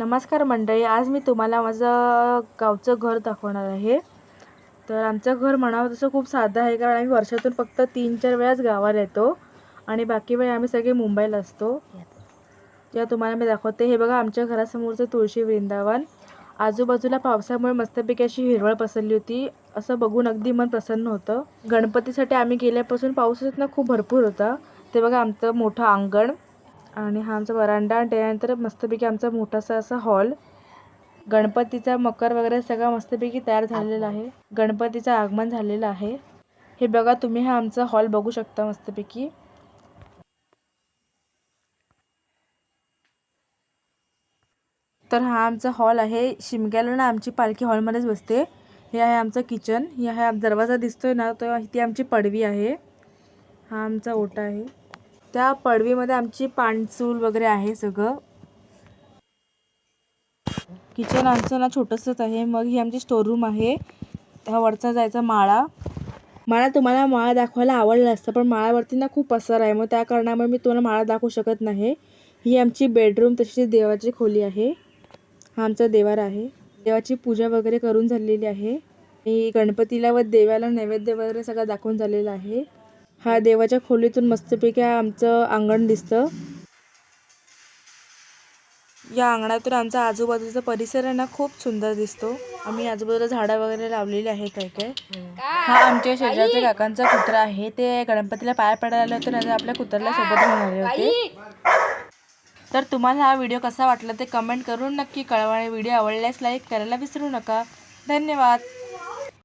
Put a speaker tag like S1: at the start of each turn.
S1: नमस्कार मंडळी आज मी तुम्हाला माझं गावचं घर दाखवणार आहे. तर आमचं घर म्हणावं तसं खूप साधं आहे कारण आम्ही वर्षातून फक्त तीन चार वेळाच गावाला येतो आणि बाकी वेळ आम्ही सगळे मुंबईला असतो. या तुम्हाला मी दाखवते. हे बघा आमच्या घरासमोरचं तुळशी वृंदावन. आजूबाजूला पावसामुळे मस्तपैकी अशी हिरवळ पसरली होती. असं बघून अगदी मन प्रसन्न होतं. गणपतीसाठी आम्ही गेल्यापासून पाऊस ना खूप भरपूर होता. ते बघा आमचं मोठं अंगण. आणि हा आमचा वरांडा आणि त्यानंतर मस्तपैकी आमचा मोठासा असा हॉल. गणपतीचा मकर वगैरे सगळा मस्तपैकी तयार झालेला आहे. गणपतीचं आगमन झालेलं आहे. हे बघा तुम्ही हा आमचा हॉल बघू शकता मस्तपैकी. तर हा आमचा हॉल आहे. शिमग्याला ना आमची पालखी हॉलमध्येच बसते. हे आहे आमचं किचन. हे आहे दरवाजा दिसतोय ना तो ती आमची पडवी आहे. हा आमचा ओटा आहे. त्या पडवीमध्ये आमची पाणचूल वगैरे आहे सगळं. किचन आमचं ना छोटंसंच आहे. मग ही आमची स्टोरूम आहे. हा वरचा जायचा माळा. मला तुम्हाला माळा दाखवायला आवडलं असतं पण माळावरती ना खूप पसर आहे. मग त्या कारणामुळे मी तुम्हाला माळा दाखवू शकत नाही. ही आमची बेडरूम तशी देवाची खोली आहे. हा आमचा देवार आहे. देवाची पूजा वगैरे करून झालेली आहे. मी गणपतीला व देवाला नैवेद्य वगैरे सगळं दाखवून झालेलं आहे. हा देवाच्या खोलीतून मस्तपैकी आमचं अंगण दिसतं. या अंगणातून आमचा आजूबाजूचा परिसर आहे ना खूप सुंदर दिसतो. आम्ही आजूबाजूला झाडं वगैरे लावलेली आहे काय काय. हा आमच्या शेजारच्या काकांचा कुत्रा आहे. ते गणपतीला पाया पडायला आले होते नंतर आपल्या कुत्र्याला सोबत घेऊन आले होते. तर तुम्हाला हा व्हिडिओ कसा वाटला ते कमेंट करून नक्की कळवा आणि व्हिडिओ आवडल्यास लाईक करायला विसरू नका. धन्यवाद.